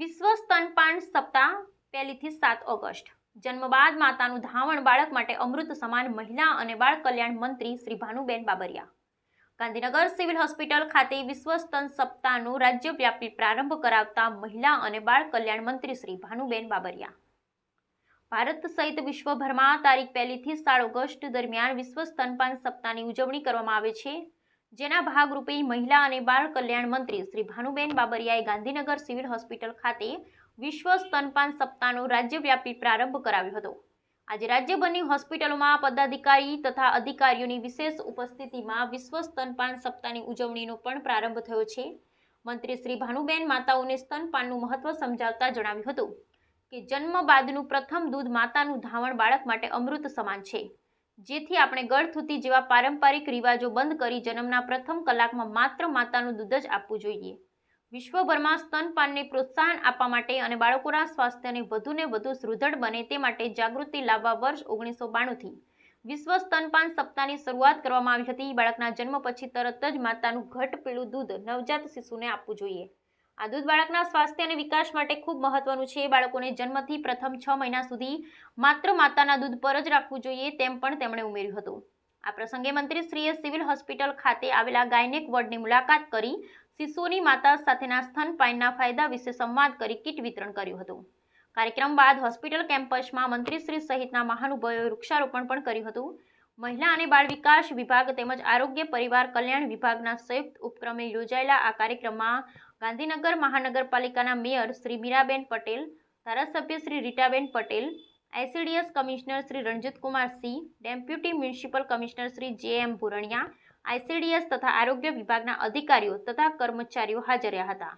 વિશ્વ સ્તનપાન સપ્તાહ, પહેલીથી સાત ઓગસ્ટ. જન્મ બાદ માતાનું ધાવણ બાળક માટે અમૃત સમાન મહિલા અને બાળ કલ્યાણ મંત્રી શ્રી ભાનુબેન બાબરિયા. ગાંધીનગર સિવિલ હોસ્પિટલ ખાતે વિશ્વ સ્તન સપ્તાહનો રાજ્યવ્યાપી પ્રારંભ કરાવતા મહિલા અને બાળ કલ્યાણ મંત્રી શ્રી ભાનુબેન બાબરિયા. ભારત સહિત વિશ્વભરમાં તારીખ પહેલીથી સાત ઓગસ્ટ દરમિયાન વિશ્વ સ્તનપાન સપ્તાહની ઉજવણી કરવામાં આવે છે. જેના ભાગરૂપે મહિલા અને બાળ કલ્યાણ મંત્રી શ્રી ભાનુબેન બાબરિયાએ ગાંધીનગર સિવિલ હોસ્પિટલ ખાતે વિશ્વ સ્તનપાન સપ્તાહનો રાજ્યવ્યાપી પ્રારંભ કરાવ્યો હતો. આજે રાજ્યભરની હોસ્પિટલોમાં પદાધિકારી તથા અધિકારીઓની વિશેષ ઉપસ્થિતિમાં વિશ્વ સ્તનપાન સપ્તાહની ઉજવણીનો પણ પ્રારંભ થયો છે. મંત્રી શ્રી ભાનુબેન માતાઓને સ્તનપાનનું મહત્વ સમજાવતા જણાવ્યું હતું કે જન્મ બાદનું પ્રથમ દૂધ માતાનું ધાવણ બાળક માટે અમૃત સમાન છે. જેથી આપણે ગળથૂતી જેવા પારંપરિક રિવાજો બંધ કરી જન્મના પ્રથમ કલાકમાં માત્ર માતાનું દૂધ જ આપવું જોઈએ. વિશ્વભરમાં સ્તનપાનને પ્રોત્સાહન આપવા માટે અને બાળકોના સ્વાસ્થ્યને વધુને વધુ સુદૃઢ બને તે માટે જાગૃતિ લાવવા વર્ષ ઓગણીસો બાણુંથી વિશ્વ સ્તનપાન સપ્તાહની શરૂઆત કરવામાં આવી હતી. બાળકના જન્મ પછી તરત જ માતાનું ઘટ પીળું દૂધ નવજાત શિશુને આપવું જોઈએ. આ દૂધ બાળકના સ્વાસ્થ્ય અને વિકાસ માટે ખૂબ મહત્વનું છે. બાળકોને જન્મથી પ્રથમ છ મહિના સુધી માત્ર માતાના દૂધ પર જ રાખવું જોઈએ તેમ પણ તેમણે ઉમેર્યું હતું. આ પ્રસંગે મંત્રીશ્રીએ સિવિલ હોસ્પિટલ ખાતે આવેલા ગાયનેક વોર્ડની મુલાકાત કરી શિશુઓની માતા સાથેના સ્તનપાનના ફાયદા વિશે સંવાદ કરી કીટ વિતરણ કર્યું હતું. કાર્યક્રમ બાદ હોસ્પિટલ કેમ્પસમાં મંત્રીશ્રી સહિતના મહાનુભાવોએ વૃક્ષારોપણ પણ કર્યું હતું. મહિલા અને બાળ વિકાસ વિભાગ તેમજ આરોગ્ય પરિવાર કલ્યાણ વિભાગના સંયુક્ત ઉપક્રમે યોજાયેલા આ કાર્યક્રમમાં ગાંધીનગર મહાનગરપાલિકાના મેયર શ્રી મીરાબેન પટેલ, ધારાસભ્ય Shri Ritaben Patel, ICDS commissioner Shri Ranjitkumar Singh, deputy municipal commissioner Shri J M Bhuraniya, ICDS તથા આરોગ્ય વિભાગના અધિકારીઓ તથા કર્મચારીઓ હાજર રહ્યા હતા.